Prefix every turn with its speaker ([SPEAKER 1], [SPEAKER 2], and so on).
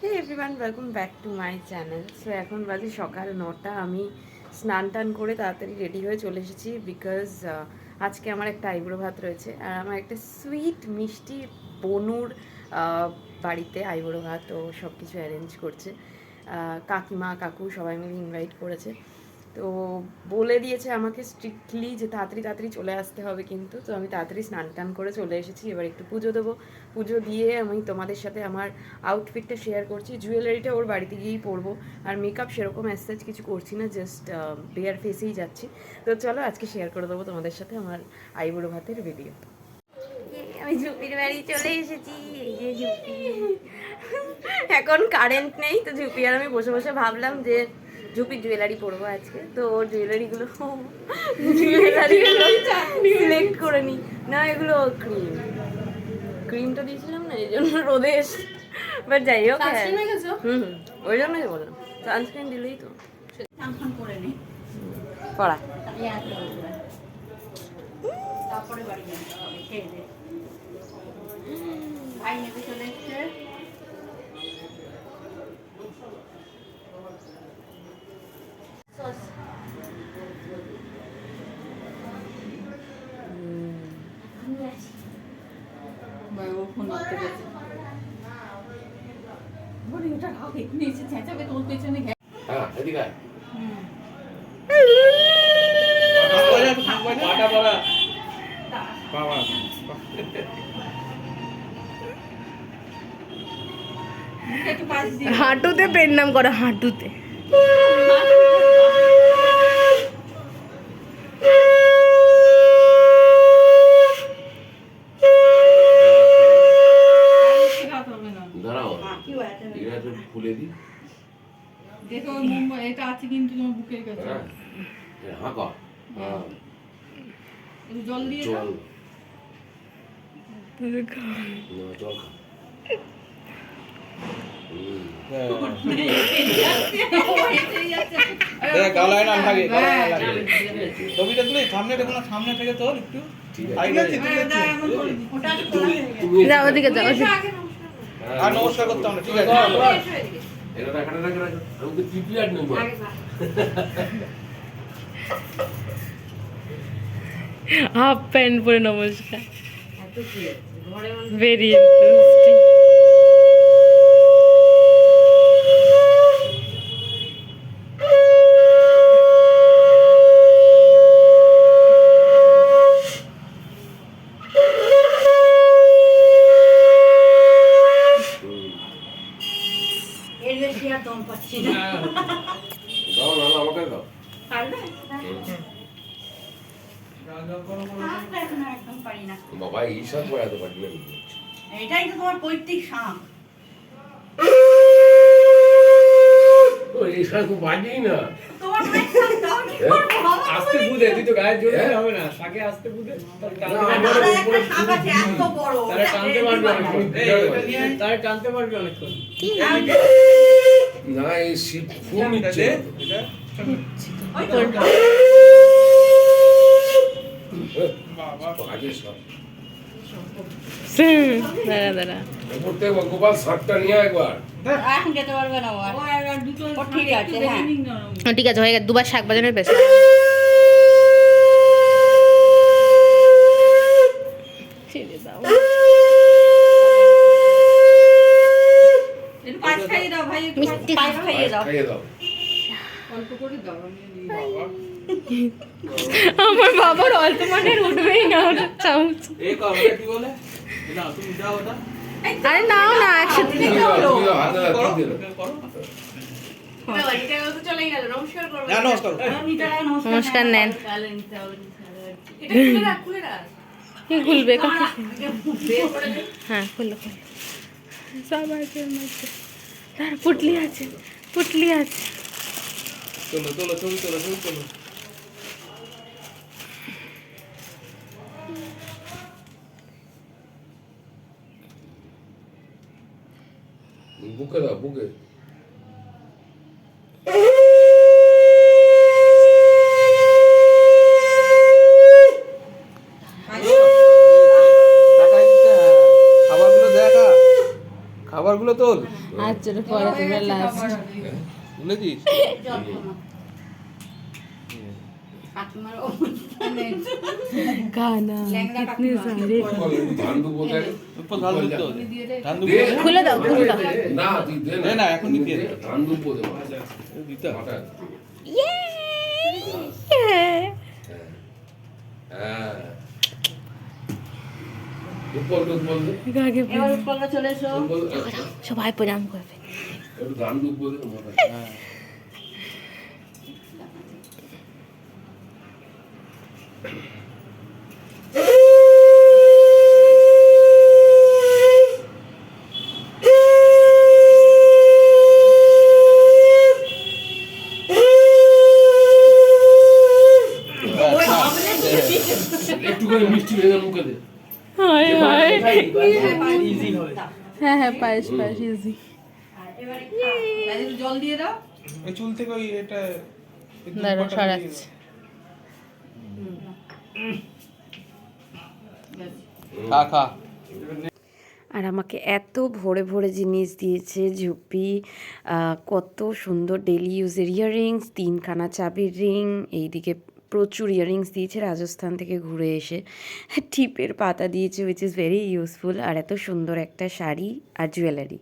[SPEAKER 1] Hey everyone welcome back to my channel so এখন বাজে সকাল নটা। আমি স্নান টান করে তাড়াতাড়ি রেডি হয়ে চলে এসেছি বিকজ আজকে আমার একটা আইবুড়ো ভাত রয়েছে। আর আমার একটা সুইট মিষ্টি, বনুর বাড়িতে আইবুড়ো ভাত ও সব কিছু অ্যারেঞ্জ করছে কাকিমা, কাকু সবাই মিলে ইনভাইট করেছে। তো বলে দিয়েছে আমাকে স্ট্রিক্টলি যে তাড়াতাড়ি তাড়াতাড়ি চলে আসতে হবে কিন্তু। তো আমি তাড়াতাড়ি স্নান টান করে চলে এসেছি। এবার একটু পুজো দেবো। পুজো দিয়ে আমি তোমাদের সাথে আমার আউটফিটটা শেয়ার করছি। জুয়েলারিটা ওর বাড়িতে গিয়েই পরবো। আর মেকআপ সেরকম অ্যাসেজ কিছু করছি না জাস্ট বেয়ার ফেসেই যাচ্ছি। তো চলো আজকে শেয়ার করে দেবো তোমাদের সাথে আমার আইবুড়ো ভাতের ভিডিও আমি ঝুপির বাড়ি চলে এসেছি। এই যে ঝুপি। এখন কারেন্ট নেই তো ঝুপি আর আমি বসে বসে ভাবলাম যে ঝুপি জুয়েলারি পরবো আজকে। তো ওর জুয়েলারিগুলো জুয়েলারিগুলো সিলেক্ট করে নিই না এগুলো ক্রিম ক্রিমটা দিয়েছিলাম না এই জন্য রোদে বাট যাই হোক হ্যাঁ। হুম হুম ওই জন্যই বললাম। সানস্ক্রিন দিলেই তো। পড়া।
[SPEAKER 2] তারপরে বাড়ি হবে খেয়ে দে। ভাই নেবে চলে এসছে ফোন করতে গেছে বলি ওটা রাখ এক্ষুনি এসে চেঁচাবে তোর পেছনে ঘে-
[SPEAKER 3] হ্যাঁ এদিকে
[SPEAKER 1] হাঁটুতে পেন নাম করো হাঁটুতে
[SPEAKER 2] শেখাতে হবে না
[SPEAKER 3] দাঁড়াও
[SPEAKER 2] কি আছে
[SPEAKER 3] এটা একটু খুলে দিই
[SPEAKER 2] দেখো মুম্বাই এটা আছে কিন্তু তোমার বুকের কাছে।
[SPEAKER 3] হ্যাঁ। কর হ্যাঁ,
[SPEAKER 2] জল দিয়ে
[SPEAKER 3] জল। না, জল খা
[SPEAKER 4] গালায় না লাগে
[SPEAKER 2] হ্যাঁ,
[SPEAKER 4] ছবিটা তুলে সামনে দেখো না সামনে থেকে তোর একটু
[SPEAKER 2] হ্যাঁ, হয়ে
[SPEAKER 1] ওদিকে যাও
[SPEAKER 3] হ্যাঁ,
[SPEAKER 4] আর নমস্কার করতে হবে না, ঠিক আছে?
[SPEAKER 3] কর, কর। এটা রাখা রাখা রাখা আমি তো প্রিপেয়ার্ড নেই মা।
[SPEAKER 1] হাফ প্যান্ট পরে নমস্কার
[SPEAKER 2] এত কি আছে? ঘরে মানুষ
[SPEAKER 1] ভেরি ইন্টারেস্টিং
[SPEAKER 3] দাও না না, আমাকে দাও। বাবা এই সব পড়াতে পারি না
[SPEAKER 2] এটাই তো তোমার পৈতৃক শাঁখ।
[SPEAKER 3] না
[SPEAKER 4] আস্তে বুঝে তুই তো জোরে? হবে না শাকে আস্তে বুঝে তাহলে টানতে পারবি অনেকক্ষণ। তাহলে টানতে পারবি অনেকক্ষণ।
[SPEAKER 3] না এই নিচ্ছে
[SPEAKER 1] দাঁড়া দাঁড়া।
[SPEAKER 3] গোপাল নিয়ে একবার
[SPEAKER 2] ঠিক আছে, হ্যাঁ।
[SPEAKER 1] ঠিক আছে হয়ে গেছে দুবার শাক বাজানোর বেশ ছেড়ে দাও
[SPEAKER 2] একটু পায়েস খাইয়ে দাও ভাই, একটু
[SPEAKER 1] মিষ্টি
[SPEAKER 2] পায়েস খাইয়ে দাও। অল্প করে দাও, আমি নিই।
[SPEAKER 4] বাবা।
[SPEAKER 1] আমার বাবার অল্প মানের উঠবেই না ওটা চামচ।
[SPEAKER 4] এই কর ওটা কি বলে? না তুমি যাও ওটা।
[SPEAKER 1] আরে নাও না একসাথে নমস্কার
[SPEAKER 4] নমস্কার
[SPEAKER 2] নমস্কার।
[SPEAKER 1] নেন। খুলবে
[SPEAKER 2] করে দিই।
[SPEAKER 1] হ্যাঁ খুললো খুললো। সব আছে পুটলি আছে। পুটলি আছে
[SPEAKER 4] চলো চলো ছবি চলো ছবি চলো
[SPEAKER 3] বুকে দাও বুকে
[SPEAKER 4] হ্যাঁ। খাবারগুলো দেখা খাবারগুলো তোল
[SPEAKER 1] আচ্ছা পরে তোমরা লাস্ট
[SPEAKER 3] দে।
[SPEAKER 1] খুলে দাও খুলে
[SPEAKER 3] না
[SPEAKER 4] দিয়ে দিতে
[SPEAKER 1] ইয়ে
[SPEAKER 3] হ্যাঁ উপর দুধ বল দে
[SPEAKER 1] আগে
[SPEAKER 2] চলে এসো
[SPEAKER 3] বল
[SPEAKER 1] সবাই প্রণাম করবে।
[SPEAKER 3] একটু
[SPEAKER 4] হ্যাঁ।
[SPEAKER 3] একটু করে মিষ্টি ভেঙে মুখে দে।
[SPEAKER 1] হায় হায়। হ্যাঁ হ্যাঁ পায়েস পায়েস ইজি
[SPEAKER 2] জল দিয়ে দাও।
[SPEAKER 4] চুল থেকে ওই এটা
[SPEAKER 1] দাঁড়া সরাচ্ছি।
[SPEAKER 4] খা খা।
[SPEAKER 1] আর আমাকে এত ভরে ভরে জিনিস দিয়েছে ঝুপি কত সুন্দর ডেলি ইউজের ইয়াররিংস তিনখানা চাবির রিং এইদিকে প্রচুর ইয়াররিংস দিয়েছে রাজস্থান থেকে ঘুরে এসে। টিপের পাতা দিয়েছে উইচ ইজ ভেরি ইউজফুল আর এত সুন্দর একটা শাড়ি আর জুয়েলারি